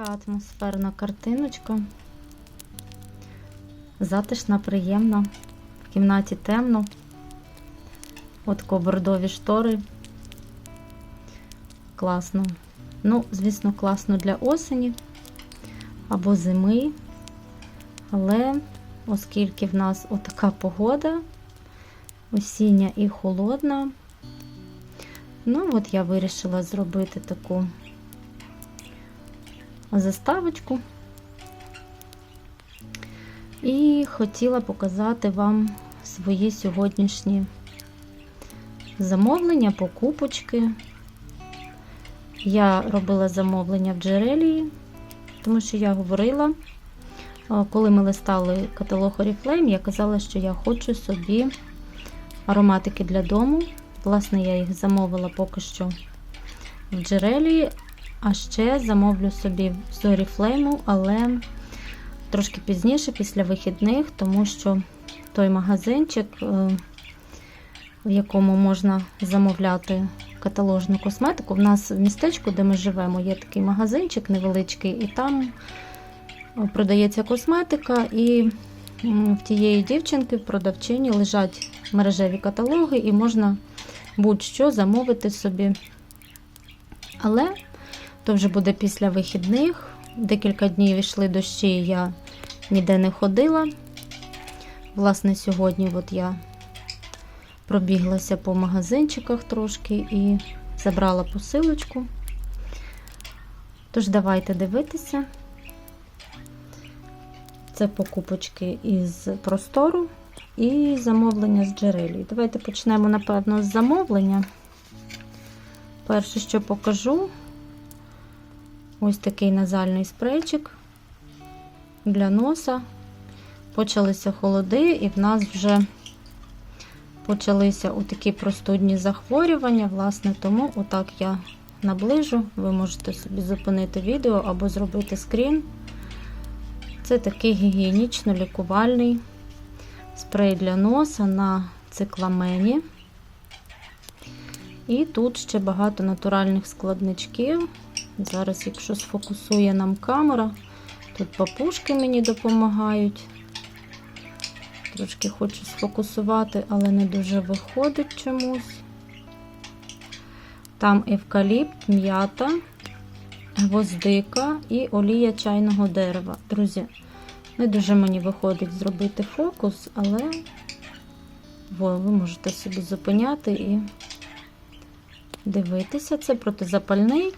Така атмосферна картиночка. Затишна, приємна. В кімнаті темно. От бордові штори. Класно. Ну, звісно, класно для осені або зими. Але оскільки в нас отака погода, осіння і холодна, ну от я вирішила зробити таку заставочку. І хотіла показати вам свої сьогоднішні замовлення, покупочки. Я робила замовлення в джерелії, тому що я говорила, коли ми листали каталог Oriflame, я казала, що я хочу собі ароматики для дому. Власне, я їх замовила поки що в джерелі, а ще замовлю собі з Oriflame, але трошки пізніше, після вихідних, тому що той магазинчик, в якому можна замовляти каталожну косметику, в нас в містечку, де ми живемо, є такий магазинчик невеличкий, і там продається косметика, і в тієї дівчинки, в продавчині, лежать мережеві каталоги, і можна будь-що замовити собі. Але то вже буде після вихідних. Декілька днів йшли дощі, я ніде не ходила. Власне, сьогодні от я пробіглася по магазинчиках трошки і забрала посилочку. Тож, давайте дивитися. Це покупочки із простору і замовлення з джерелі. Давайте почнемо, напевно, з замовлення. Перше, що покажу, ось такий назальний спрейчик для носа. Почалися холоди, і в нас вже почалися такі простудні захворювання. Власне, тому отак я наближу. Ви можете собі зупинити відео або зробити скрін. Це такий гігієнічно-лікувальний спрей для носа на цикламені. І тут ще багато натуральних складничків. Зараз, якщо сфокусує нам камера, тут папушки мені допомагають. Трошки хочу сфокусувати, але не дуже виходить чомусь. Там евкаліпт, м'ята, гвоздика і олія чайного дерева. Друзі, не дуже мені виходить зробити фокус, але ви можете собі зупиняти і дивитися. Це протизапальний,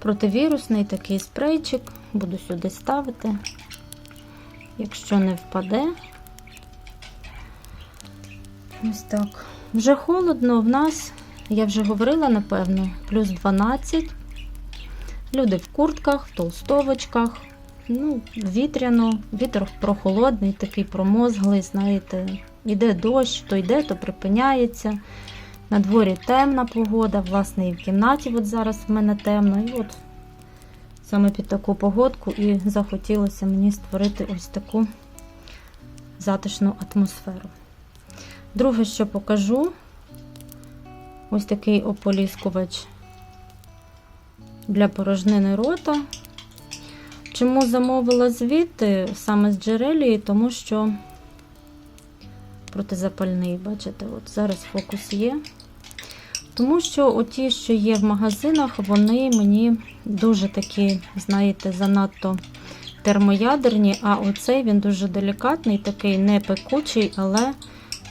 противірусний такий спрейчик. Буду сюди ставити, якщо не впаде. Ось так. Вже холодно в нас, я вже говорила, напевно, плюс 12. Люди в куртках, в толстовочках. Ну, вітряно, вітер прохолодний, такий промозглий, знаєте, іде дощ, то йде, то припиняється. На дворі темна погода, власне, і в кімнаті от зараз в мене темно. І от саме під таку погодку і захотілося мені створити ось таку затишну атмосферу. Друге, що покажу, ось такий ополіскувач для порожнини рота. Чому замовила звідти саме з джерелії, тому що протизапальний, бачите, от зараз фокус є. Тому що оті, що є в магазинах, вони мені дуже такі, знаєте, занадто термоядерні, а оцей він дуже делікатний, такий не пекучий, але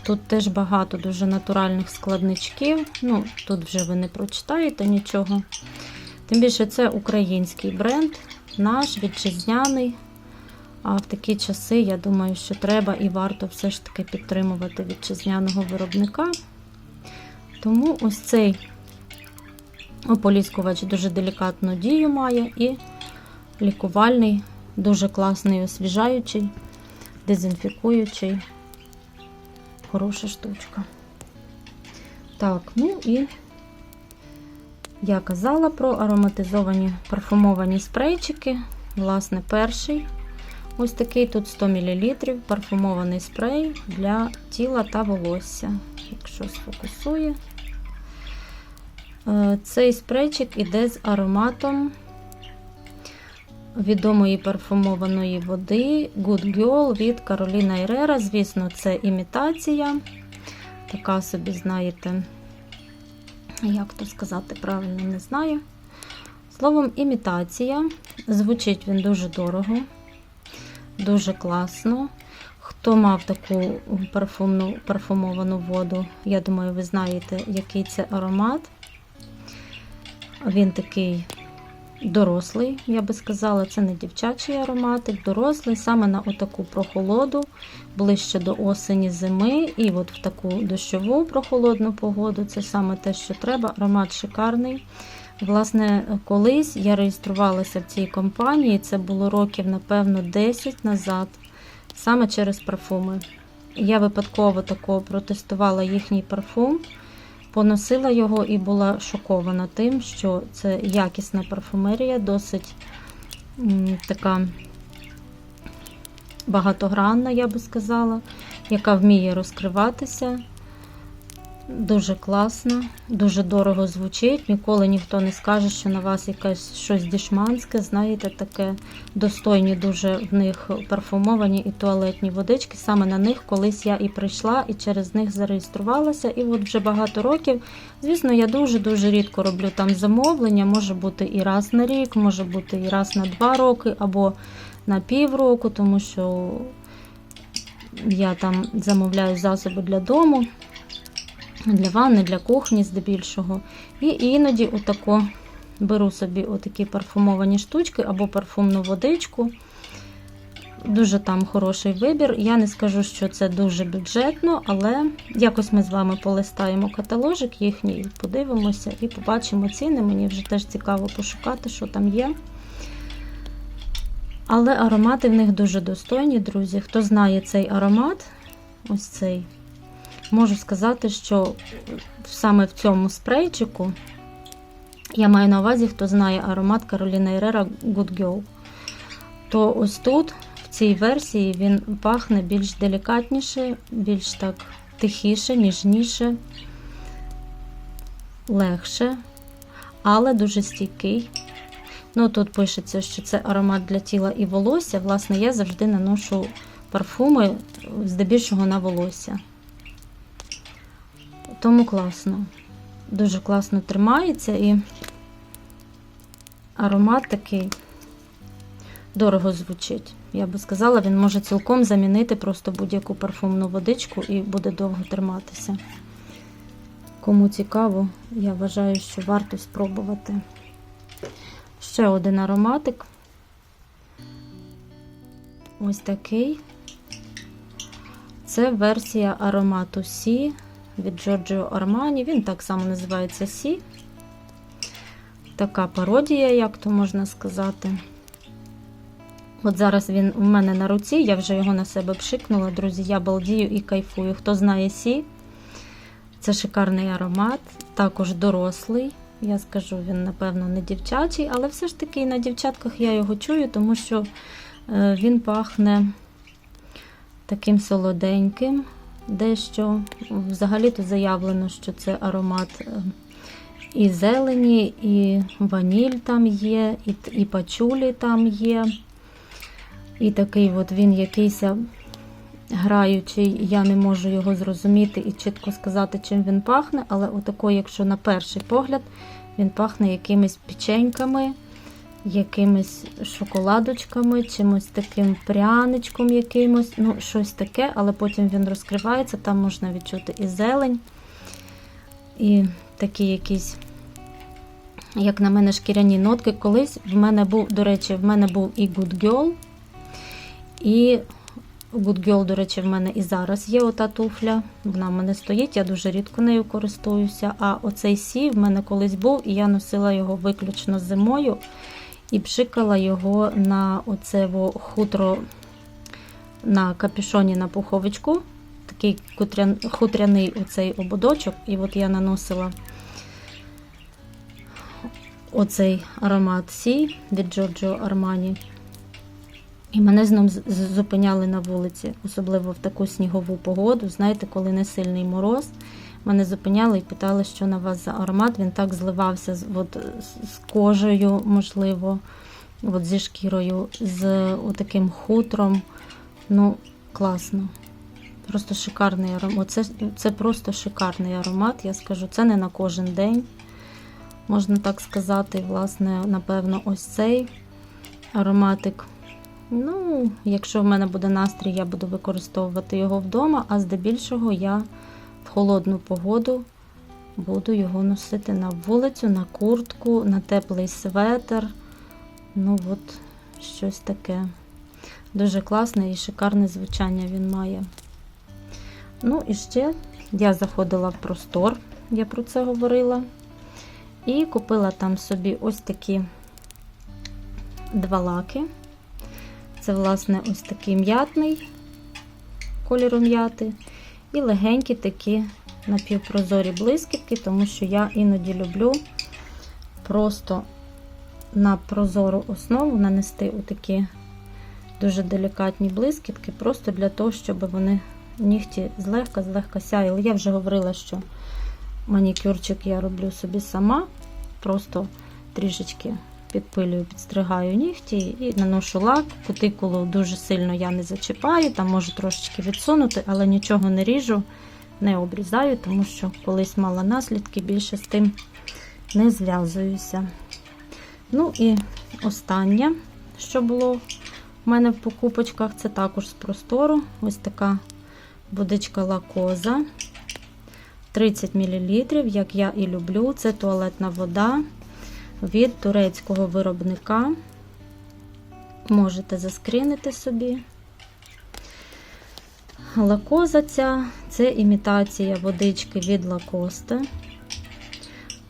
тут теж багато дуже натуральних складничків. Ну, Тут вже ви не прочитаєте нічого. Тим більше це український бренд, наш вітчизняний. А в такі часи, я думаю, що треба і варто все ж таки підтримувати вітчизняного виробника. Тому ось цей ополіскувач дуже делікатну дію має і лікувальний, дуже класний, освіжаючий, дезінфікуючий. Хороша штучка. Так, ну і я казала про ароматизовані парфумовані спрейчики. Власне, перший. Ось такий тут 100 мл парфумований спрей для тіла та волосся. Якщо сфокусує, Цей спрейчик іде з ароматом відомої парфумованої води Good Girl від Кароліна Ірера. Звісно, це імітація. Така собі, знаєте, як то сказати правильно, не знаю. Словом, імітація. Звучить він дуже дорого, дуже класно. Хто мав таку парфумну, парфумовану воду, я думаю, ви знаєте, який це аромат. Він такий дорослий, я би сказала, це не дівчачий ароматик, дорослий, саме на отаку прохолоду, ближче до осені зими. І от в таку дощову прохолодну погоду це саме те, що треба. Аромат шикарний. Власне, колись я реєструвалася в цій компанії, це було років, напевно, 10 назад, саме через парфуми. Я випадково тако протестувала їхній парфум, поносила його і була шокована тим, що це якісна парфумерія, досить така багатогранна, я би сказала, яка вміє розкриватися. Дуже класно, дуже дорого звучить. Ніколи ніхто не скаже, що на вас якесь щось дішманське, знаєте, таке достойні дуже в них парфумовані і туалетні водички. Саме на них колись я і прийшла, і через них зареєструвалася. І от вже багато років. Звісно, я дуже-дуже рідко роблю там замовлення. Може бути і раз на рік, може бути і раз на два роки, або на півроку, тому що я там замовляю засоби для дому для ванни, для кухні здебільшого. І іноді отако беру собі отакі парфумовані штучки або парфумну водичку. Дуже там хороший вибір. Я не скажу, що це дуже бюджетно, але якось ми з вами полистаємо каталожик їхній, подивимося і побачимо ціни. Мені вже теж цікаво пошукати, що там є. Але аромати в них дуже достойні, друзі. Хто знає цей аромат, ось цей. Можу сказати, що саме в цьому спрейчику я маю на увазі, хто знає аромат Кароліна Ірера Good Girl, то ось тут, в цій версії, він пахне більш делікатніше, більш так тихіше, ніжніше, легше, але дуже стійкий. Ну, Тут пишеться, що це аромат для тіла і волосся. Власне, я завжди наношу парфуми здебільшого на волосся. Тому класно. Дуже класно тримається і аромат такий дорого звучить. Я би сказала, він може цілком замінити просто будь-яку парфумну водичку і буде довго триматися. Кому цікаво, я вважаю, що варто спробувати. Ще один ароматик. Ось такий. Це версія аромату Сі від Giorgio Armani. Він так само називається Сі. Така пародія, як то можна сказати. От зараз він у мене на руці, я вже його на себе пшикнула, друзі. Я балдію і кайфую. Хто знає Сі, це шикарний аромат, також дорослий. Я скажу, він, напевно, не дівчачий, але все ж таки на дівчатках я його чую, тому що е, він пахне таким солоденьким, дещо. Взагалі-то заявлено, що це аромат е, і зелені, і ваніль там є, і і пачулі там є. І такий от він якийсь граючий, я не можу його зрозуміти і чітко сказати, чим він пахне, але отако, якщо на перший погляд, він пахне якимись печеньками, якимись шоколадочками, чимось таким пряничком якимось, ну, щось таке, але потім він розкривається, там можна відчути і зелень, і такі якісь, як на мене, шкіряні нотки. Колись в мене був, до речі, в мене був і Good Girl, і Good Girl, до речі, в мене і зараз є ота туфля. Вона в мене стоїть, я дуже рідко нею користуюся. А оцей сі в мене колись був, і я носила його виключно зимою і пшикала його на оце хутро на капюшоні на пуховичку. Такий хутряний оцей ободочок. І от я наносила оцей аромат Сі від Giorgio Armani. І мене знов зупиняли на вулиці, особливо в таку снігову погоду. Знаєте, коли не сильний мороз. Мене зупиняли і питали, що на вас за аромат. Він так зливався от, з кожею, можливо, от зі шкірою, з таким хутром. Ну, класно. Просто шикарний аромат. Це, це просто шикарний аромат, я скажу. Це не на кожен день, можна так сказати. Власне, напевно, ось цей ароматик. Ну, якщо в мене буде настрій, я буду використовувати його вдома, а здебільшого я в холодну погоду буду його носити на вулицю, на куртку, на теплий светр. Ну, от, щось таке. Дуже класне і шикарне звучання він має. Ну, і ще я заходила в простор, я про це говорила. І купила там собі ось такі два лаки. Це, власне, ось такий м'ятний кольору м'яти. І легенькі такі напівпрозорі блискітки, тому що я іноді люблю просто на прозору основу нанести отакі дуже делікатні блискітки, просто для того, щоб вони нігті злегка-злегка сяяли. Я вже говорила, що манікюрчик я роблю собі сама, просто трішечки підпилюю, підстригаю нігті і наношу лак. Кутикулу дуже сильно я не зачіпаю, там можу трошечки відсунути, але нічого не ріжу, не обрізаю, тому що колись мала наслідки, більше з тим не зв'язуюся. Ну і останнє, що було в мене в покупочках, це також з простору. Ось така водичка лакоза. 30 мл, як я і люблю. Це туалетна вода від турецького виробника. Можете заскрінити собі. Лакоза ця це імітація водички від лакосте.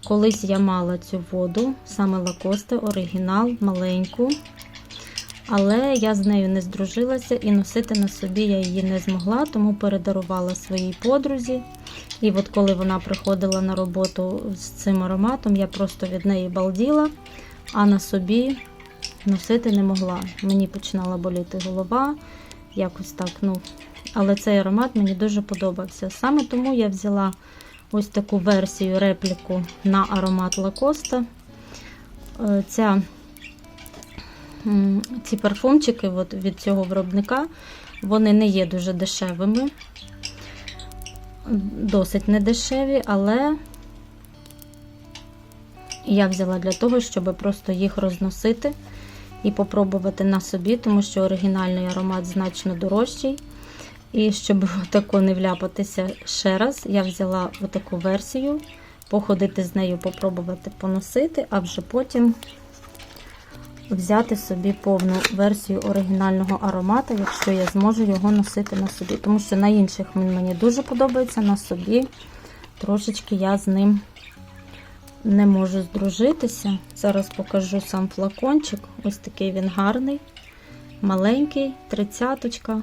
Колись я мала цю воду, саме лакосте, оригінал, маленьку. Але я з нею не здружилася і носити на собі я її не змогла, тому передарувала своїй подрузі. І от коли вона приходила на роботу з цим ароматом, я просто від неї балділа, а на собі носити не могла. Мені починала боліти голова, якось так. ну. Але цей аромат мені дуже подобався. Саме тому я взяла ось таку версію репліку на аромат Лакоста. Ця ці парфумчики от від цього виробника, вони не є дуже дешевими, досить недешеві, але я взяла для того, щоб просто їх розносити і попробувати на собі, тому що оригінальний аромат значно дорожчий. І щоб тако не вляпатися ще раз, я взяла отаку версію, походити з нею, попробувати поносити, а вже потім взяти собі повну версію оригінального аромату, якщо я зможу його носити на собі. Тому що на інших він мені дуже подобається, на собі трошечки я з ним не можу здружитися. Зараз покажу сам флакончик. Ось такий він гарний, маленький, тридцяточка.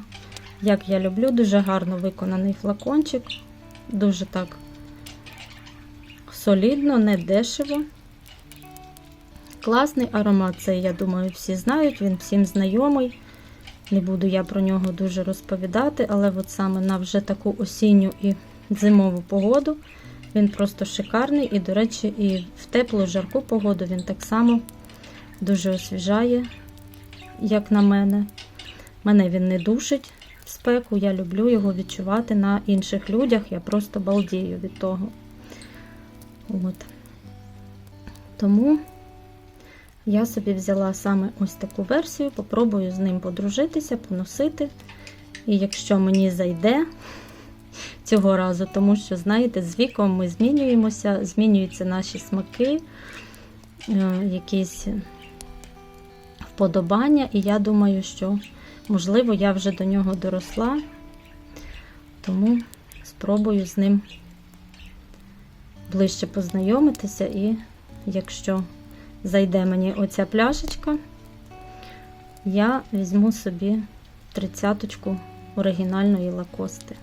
Як я люблю, дуже гарно виконаний флакончик. Дуже так солідно, не дешево. Класний аромат, цей, я думаю, всі знають, він всім знайомий. Не буду я про нього дуже розповідати, але от саме на вже таку осінню і зимову погоду він просто шикарний. І, до речі, і в теплу, жарку погоду він так само дуже освіжає, як на мене. Мене він не душить в спеку, я люблю його відчувати на інших людях. Я просто балдію від того. От. Тому. Я собі взяла саме ось таку версію, попробую з ним подружитися, поносити. І якщо мені зайде цього разу, тому що, знаєте, з віком ми змінюємося, змінюються наші смаки, е, якісь вподобання, і я думаю, що, можливо, я вже до нього доросла, тому спробую з ним ближче познайомитися, і якщо зайде мені оця пляшечка, я візьму собі тридцяточку оригінальної лакости.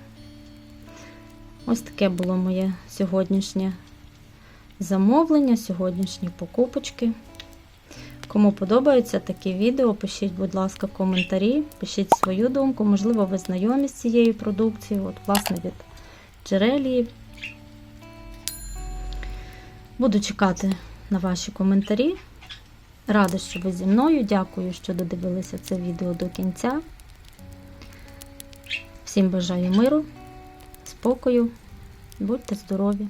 Ось таке було моє сьогоднішнє замовлення, сьогоднішні покупочки. Кому подобаються такі відео, пишіть, будь ласка, коментарі, пишіть свою думку, можливо, ви знайомі з цією продукцією, от, власне, від джерелії. Буду чекати на ваші коментарі. Рада, що ви зі мною. Дякую, що додивилися це відео до кінця. Всім бажаю миру, спокою, будьте здорові!